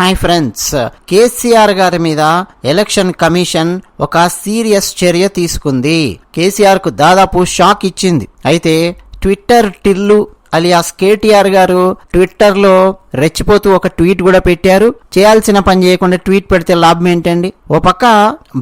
Hi friends. KCR గారి మీద election commission ఒక సీరియస్ చర్య తీసుకుంది. కేసీఆర్కు దాదాపు షాక్ ఇచ్చింది. అయితే ట్విట్టర్ టిల్లు అలియాస్ కేటీఆర్ గారు ట్విట్టర్లో రెచ్చిపోతూ ఒక ట్వీట్ కూడా పెట్టారు. చేయాల్సిన పని చేయకుండా ట్వీట్ పెడితే లాభం ఏంటండి? ఓ పక్క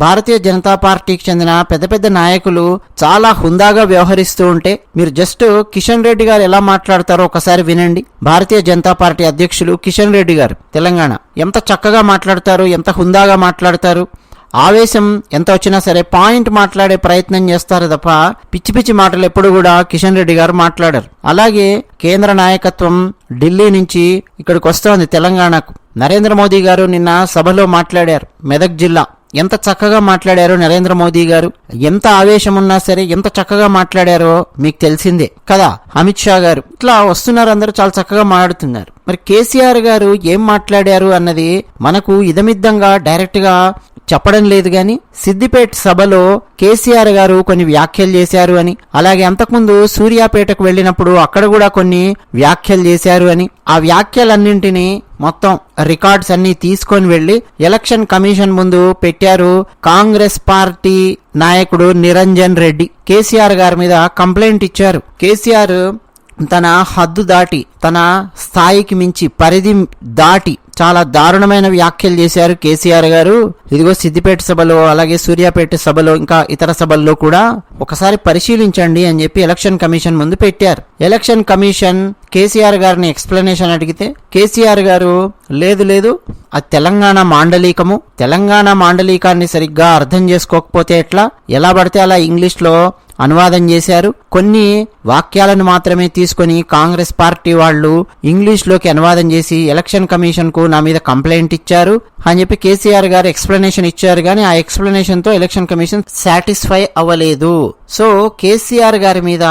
భారతీయ జనతా పార్టీకి చెందిన పెద్ద పెద్ద నాయకులు చాలా హుందాగా వ్యవహరిస్తూ ఉంటే మీరు జస్ట్ కిషన్ రెడ్డి గారు ఎలా మాట్లాడతారో ఒకసారి వినండి. భారతీయ జనతా పార్టీ అధ్యక్షులు కిషన్ రెడ్డి గారు తెలంగాణ. ఎంత చక్కగా మాట్లాడతారు ఎంత హుందాగా మాట్లాడతారు? ఆవేశం ఎంత వచ్చినా సరే పాయింట్ మాట్లాడే ప్రయత్నం చేస్తారు తప్ప పిచ్చి పిచ్చి మాటలు ఎప్పుడు కూడా కిషన్ రెడ్డి గారు మాట్లాడారు. అలాగే కేంద్ర నాయకత్వం ఢిల్లీ నుంచి ఇక్కడికి వస్తోంది తెలంగాణకు. నరేంద్ర మోదీ గారు నిన్న సభలో మాట్లాడారు మెదక్ జిల్లా. ఎంత చక్కగా మాట్లాడారో నరేంద్ర మోదీ గారు. ఎంత ఆవేశం ఉన్నా సరే ఎంత చక్కగా మాట్లాడారో మీకు తెలిసిందే కదా అమిత్ షా గారు. ఇట్లా వస్తున్నారు అందరూ చాలా చక్కగా మాట్లాడుతున్నారు. మరి కేసీఆర్ గారు ఏం మాట్లాడారు అన్నది మనకు ఇదమిద్దంగా డైరెక్ట్గా చెప్పడం లేదు గాని సిద్దిపేట సభలో కేసీఆర్ గారు కొన్ని వ్యాఖ్యలు చేశారు అని అలాగే అంతకుముందు సూర్యాపేటకు వెళ్ళినప్పుడు అక్కడ కూడా కొన్ని వ్యాఖ్యలు చేశారు అని. ఆ వ్యాఖ్యలన్నింటినీ మొత్తం రికార్డ్స్ అన్ని తీసుకొని వెళ్ళి ఎలక్షన్ కమిషన్ ముందు పెట్టారు కాంగ్రెస్ పార్టీ నాయకుడు నిరంజన్ రెడ్డి. కేసీఆర్ గారి మీద కంప్లైంట్ ఇచ్చారు. కేసీఆర్ తన హద్దు దాటి తన స్థాయికి మించి పరిధి దాటి చాలా దారుణమైన వ్యాఖ్యలు చేశారు కేసీఆర్ గారు. ఇదిగో సిద్దిపేట సభలో అలాగే సూర్యాపేట సభలో ఇంకా ఇతర సభల్లో కూడా ఒకసారి పరిశీలించండి అని చెప్పి ఎలక్షన్ కమిషన్ ముందు పెట్టారు. ఎలక్షన్ కమిషన్ కేసీఆర్ గారిని ఎక్స్ప్లెనేషన్ అడిగితే కేసీఆర్ గారు లేదు లేదు ఆ తెలంగాణ మాండలికము. తెలంగాణ మాండలికాన్ని సరిగ్గా అర్థం చేసుకోకపోతే ఎట్లా? ఎలా పడితే అలా ఇంగ్లీష్లో అనువాదం చేశారు. కొన్ని వాక్యాలను మాత్రమే తీసుకొని కాంగ్రెస్ పార్టీ వాళ్ళు ఇంగ్లీష్లోకి అనువాదం చేసి ఎలక్షన్ కమిషన్కు నా మీద కంప్లైంట్ ఇచ్చారు. అని చెప్పి కేసీఆర్ గారు ఎక్స్ప్లెనేషన్ ఇచ్చారు కానీ ఆ ఎక్స్ప్లెనేషన్తో ఎలక్షన్ కమిషన్ సాటిస్ఫై అవ్వలేదు. సో కేసీఆర్ గారి మీద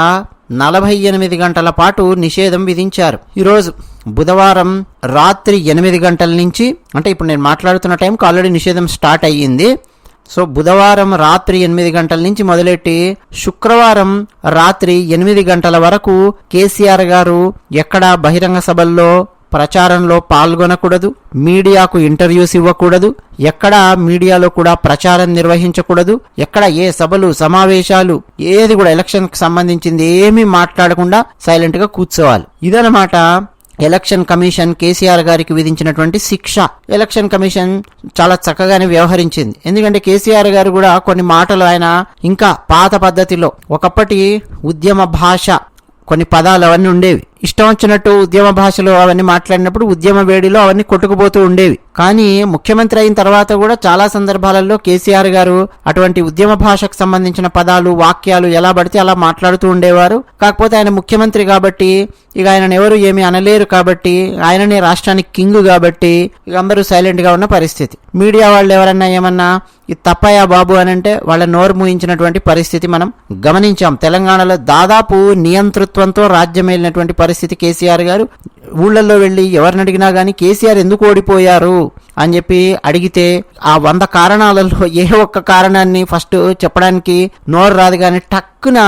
నలభై ఎనిమిది గంటల పాటు నిషేధం విధించారు. ఈరోజు బుధవారం రాత్రి ఎనిమిది గంటల నుంచి అంటే ఇప్పుడు నేను మాట్లాడుతున్న టైంకి ఆల్రెడీ నిషేధం స్టార్ట్ అయ్యింది. సో బుధవారం రాత్రి ఎనిమిది గంటల నుంచి మొదలెట్టి శుక్రవారం రాత్రి ఎనిమిది గంటల వరకు కేసీఆర్ గారు ఎక్కడ బహిరంగ సభల్లో ప్రచారంలో పాల్గొనకూడదు మీడియాకు ఇంటర్వ్యూస్ ఇవ్వకూడదు ఎక్కడ మీడియాలో కూడా ప్రచారం నిర్వహించకూడదు ఎక్కడ ఏ సభలు సమావేశాలు ఏది కూడా ఎలక్షన్కి సంబంధించింది ఏమీ మాట్లాడకుండా సైలెంట్గా కూర్చోవాలి. ఇదనమాట ఎలక్షన్ కమిషన్ కేసీఆర్ గారికి విధించినటువంటి శిక్ష. ఎలక్షన్ కమిషన్ చాలా చక్కగానే వ్యవహరించింది. ఎందుకంటే కేసీఆర్ గారు కూడా కొన్ని మాటలు ఆయన ఇంకా పాత పద్ధతిలో ఒకప్పటి ఉద్యమ భాష కొన్ని పదాలు అవన్నీ ఉండేవి. ఇష్టం వచ్చినట్టు ఉద్యమ భాషలో అవన్నీ మాట్లాడినప్పుడు ఉద్యమ వేడిలో అవన్నీ కొట్టుకుపోతూ ఉండేవి. కానీ ముఖ్యమంత్రి అయిన తర్వాత కూడా చాలా సందర్భాలలో కేసీఆర్ గారు అటువంటి ఉద్యమ భాషకు సంబంధించిన పదాలు వాక్యాలు ఎలా పడితే అలా మాట్లాడుతూ ఉండేవారు. కాకపోతే ఆయన ముఖ్యమంత్రి కాబట్టి ఇక ఆయన ఎవరు ఏమీ అనలేరు కాబట్టి ఆయననే రాష్ట్రానికి కింగ్ కాబట్టి ఇక అందరూ సైలెంట్గా ఉన్న పరిస్థితి. మీడియా వాళ్ళు ఎవరన్నా ఏమన్నా ఇది తప్పయా బాబు అని అంటే వాళ్ళ నోరు మూయించినటువంటి పరిస్థితి మనం గమనించాం. తెలంగాణలో దాదాపు నియంతృత్వంతో రాజ్యం వెళ్ళినటువంటి పరిస్థితి కేసీఆర్ గారు? ఊళ్ళల్లో వెళ్ళి ఎవరిని అడిగినా కానీ కేసీఆర్ ఎందుకు ఓడిపోయారు? అని చెప్పి అడిగితే ఆ వంద కారణాలలో ఏ ఒక్క కారణాన్ని ఫస్ట్ చెప్పడానికి నోరు రాదు కానీ టక్కున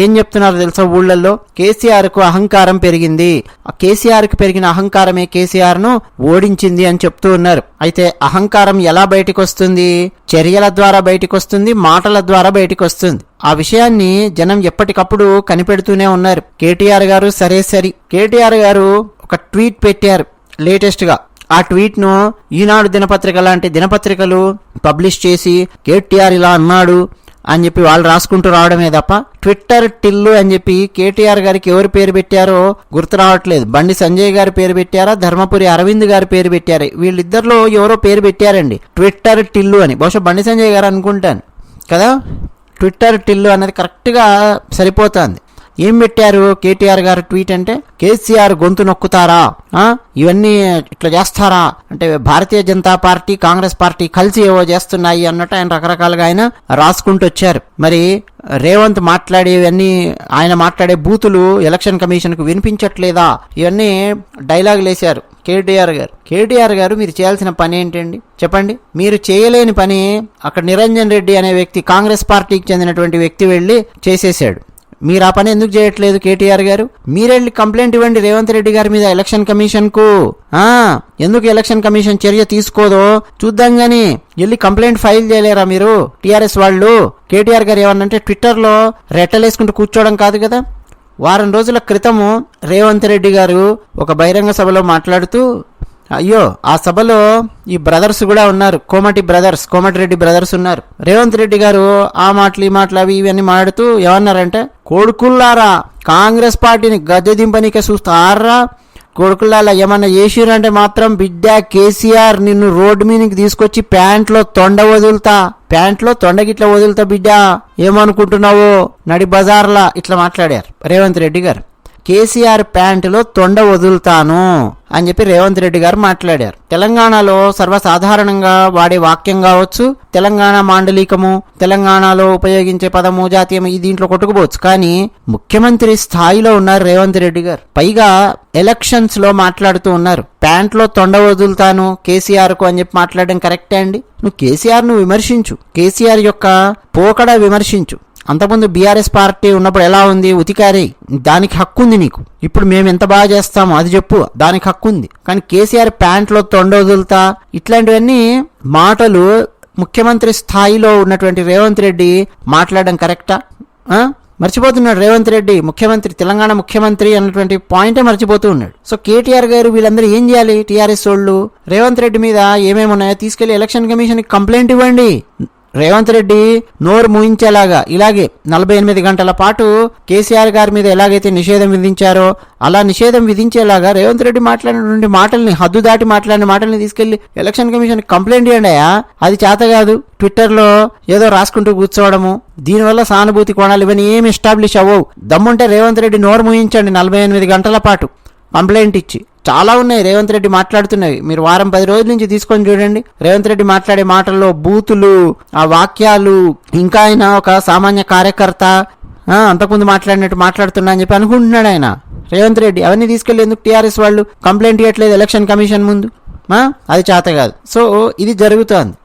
ఏం చెప్తున్నారు తెలుసా ఊళ్ళల్లో? కేసీఆర్కు అహంకారం పెరిగింది. ఆ కేసీఆర్కు పెరిగిన అహంకారమే కేసీఆర్ను ఓడించింది అని చెప్తూ ఉన్నారు. అయితే అహంకారం ఎలా బయటకు వస్తుంది చర్యల ద్వారా బయటకు వస్తుంది మాటల ద్వారా బయటకు వస్తుంది ఆ విషయాన్ని జనం ఎప్పటికప్పుడు కనిపెడుతూనే ఉన్నారు. కేటీఆర్ గారు సరే సరి. కేటీఆర్ గారు ఒక ట్వీట్ పెట్టారు లేటెస్ట్గా ఆ ట్వీట్ను ఈనాడు దినపత్రిక లాంటి దినపత్రికలు పబ్లిష్ చేసి కేటీఆర్ ఇలా అన్నాడు అని చెప్పి వాళ్ళు రాసుకుంటూ రావడమే తప్ప ట్విట్టర్ టిల్లు అని చెప్పి కేటీఆర్ గారికి ఎవరు పేరు పెట్టారో గుర్తు రావట్లేదు. బండి సంజయ్ గారి పేరు పెట్టారా? ధర్మపురి అరవింద్ గారి పేరు పెట్టారు? వీళ్ళిద్దరిలో ఎవరో పేరు పెట్టారండి. ట్విట్టర్ టిల్లు అని. బహుశా బండి సంజయ్ గారు అనుకుంటాను. కదా? ట్విట్టర్ టిల్లు అనేది కరెక్ట్గా సరిపోతుంది. ఏం పెట్టారు కేటీఆర్ గారు ట్వీట్ అంటే? కేసీఆర్ గొంతు నొక్కుతారా? ఇవన్నీ ఇట్లా చేస్తారా? అంటే భారతీయ జనతా పార్టీ కాంగ్రెస్ పార్టీ కలిసి ఏవో చేస్తున్నాయి అన్నట్టు ఆయన రకరకాలుగా ఆయన రాసుకుంటూ వచ్చారు. మరి రేవంత్ మాట్లాడేవన్నీ ఆయన మాట్లాడే బూతులు ఎలక్షన్ కమిషన్కు వినిపించట్లేదా? ఇవన్నీ డైలాగులు వేశారు కేటీఆర్ గారు. కేటీఆర్ గారు మీరు చేయాల్సిన పని ఏంటండి? చెప్పండి. మీరు చేయలేని పని అక్కడ నిరంజన్ రెడ్డి అనే వ్యక్తి కాంగ్రెస్ పార్టీకి చెందినటువంటి వ్యక్తి వెళ్ళి చేసేసాడు మీరు ఆ పని ఎందుకు చేయట్లేదు కేటీఆర్ గారు? మీరెళ్ళి కంప్లైంట్ ఇవ్వండి రేవంత్ రెడ్డి గారి మీద ఎలక్షన్ కమిషన్కు ఆ ఎందుకు ఎలక్షన్ కమిషన్ చర్య తీసుకోదో చూద్దాం గాని. వెళ్ళి కంప్లైంట్ ఫైల్ చేయలేరా మీరు? టీఆర్ఎస్ వాళ్ళు. కేటీఆర్ గారు ఏమన్నంటే ట్విట్టర్లో రెట్టలేసుకుంటూ కూర్చోవడం కాదు కదా? వారం రోజుల క్రితము రేవంత్ రెడ్డి గారు ఒక బహిరంగ సభలో మాట్లాడుతూ అయ్యో ఆ సభలో ఈ బ్రదర్స్ కూడా ఉన్నారు. కోమటి బ్రదర్స్ కోమటి రెడ్డి బ్రదర్స్ ఉన్నారు. రేవంత్ రెడ్డి గారు ఆ మాటలు ఈ మాటలు అవి ఇవన్నీ మాట్లాడుతూ ఏమన్నారంటే కొడుకుల్లారా కాంగ్రెస్ పార్టీని గద్దె దింపనీకే చూస్తారా? కొడుకులాల ఏమన్నా చేసిరంటే మాత్రం బిడ్డ కేసీఆర్ నిన్ను రోడ్డు మీదకి తీసుకొచ్చి ప్యాంట్లో తొండ వదులుతా. ప్యాంట్లో తొండగిట్ల వదులుతా బిడ్డ. ఏమనుకుంటున్నావు? నడి బజార్లా ఇట్లా మాట్లాడారు. రేవంత్ రెడ్డి గారు. కేసీఆర్ ప్యాంటులో తొండ వదులుతాను అని చెప్పి రేవంత్ రెడ్డి గారు మాట్లాడారు. తెలంగాణలో సర్వసాధారణంగా వాడే వాక్యం కావచ్చు తెలంగాణ మాండలికము తెలంగాణలో ఉపయోగించే పదము జాతీయము ఈ దీంట్లో కొట్టుకుపోవచ్చు. కానీ ముఖ్యమంత్రి స్థాయిలో ఉన్నారు రేవంత్ రెడ్డి గారు. పైగా ఎలక్షన్స్లో మాట్లాడుతూ ఉన్నారు. ప్యాంట్లో తొండ వదులుతాను కేసీఆర్కు అని చెప్పి మాట్లాడడం కరెక్టే అండి? నువ్వు కేసీఆర్ను విమర్శించు. కేసీఆర్ యొక్క పోకడ విమర్శించు. అంతకుముందు బీఆర్ఎస్ పార్టీ ఉన్నప్పుడు ఎలా ఉంది? ఉతికారి. దానికి హక్కు ఉంది నీకు. ఇప్పుడు మేము ఎంత బాగా చేస్తామో అది చెప్పు. దానికి హక్కు ఉంది. కానీ కేసీఆర్ ప్యాంట్లో తొండదులుతా ఇట్లాంటివన్నీ మాటలు ముఖ్యమంత్రి స్థాయిలో ఉన్నటువంటి రేవంత్ రెడ్డి మాట్లాడడం కరెక్టా? మర్చిపోతున్నాడు రేవంత్ రెడ్డి ముఖ్యమంత్రి తెలంగాణ ముఖ్యమంత్రి అన్నటువంటి పాయింటే మర్చిపోతూ ఉన్నాడు. సో కేటీఆర్ గారు వీళ్ళందరూ ఏం చేయాలి? టీఆర్ఎస్ వాళ్ళు? రేవంత్ రెడ్డి మీద ఏమేమి ఉన్నాయో తీసుకెళ్ళి ఎలక్షన్ కమిషన్ కంప్లైంట్ ఇవ్వండి. రేవంత్ రెడ్డి నోరు మూయించేలాగా ఇలాగే నలభై ఎనిమిది గంటల పాటు కేసీఆర్ గారి మీద ఎలాగైతే నిషేధం విధించారో అలా నిషేధం విధించేలాగా రేవంత్ రెడ్డి మాట్లాడినటువంటి మాటల్ని హద్దు దాటి మాట్లాడిన మాటల్ని తీసుకెళ్ళి ఎలక్షన్ కమిషన్ కంప్లైంట్ చేయండి అయ్యా. అది చేత కాదు. ట్విట్టర్లో ఏదో రాసుకుంటూ కూర్చోవడము. దీనివల్ల సానుభూతి కోణాలు ఇవన్నీ ఏమి ఎస్టాబ్లిష్ అవ్వవు. దమ్ముంటే రేవంత్ రెడ్డి నోరు మూయించండి నలభై ఎనిమిది గంటల పాటు. కంప్లైంట్ ఇచ్చి. చాలా ఉన్నాయి. రేవంత్ రెడ్డి మాట్లాడుతున్నవి. మీరు వారం పది రోజుల నుంచి తీసుకొని చూడండి. రేవంత్ రెడ్డి మాట్లాడే మాటల్లో బూతులు ఆ వాక్యాలు ఇంకా ఆయన ఒక సామాన్య కార్యకర్త అంతకుముందు మాట్లాడినట్టు మాట్లాడుతున్నా అని చెప్పి అనుకుంటున్నాడు ఆయన. రేవంత్ రెడ్డి అవన్నీ తీసుకెళ్ళి ఎందుకు టీఆర్ఎస్ వాళ్ళు కంప్లైంట్ ఇవ్వట్లేదు ఎలక్షన్ కమిషన్ ముందు? అది చేత కాదు. సో ఇది జరుగుతోంది.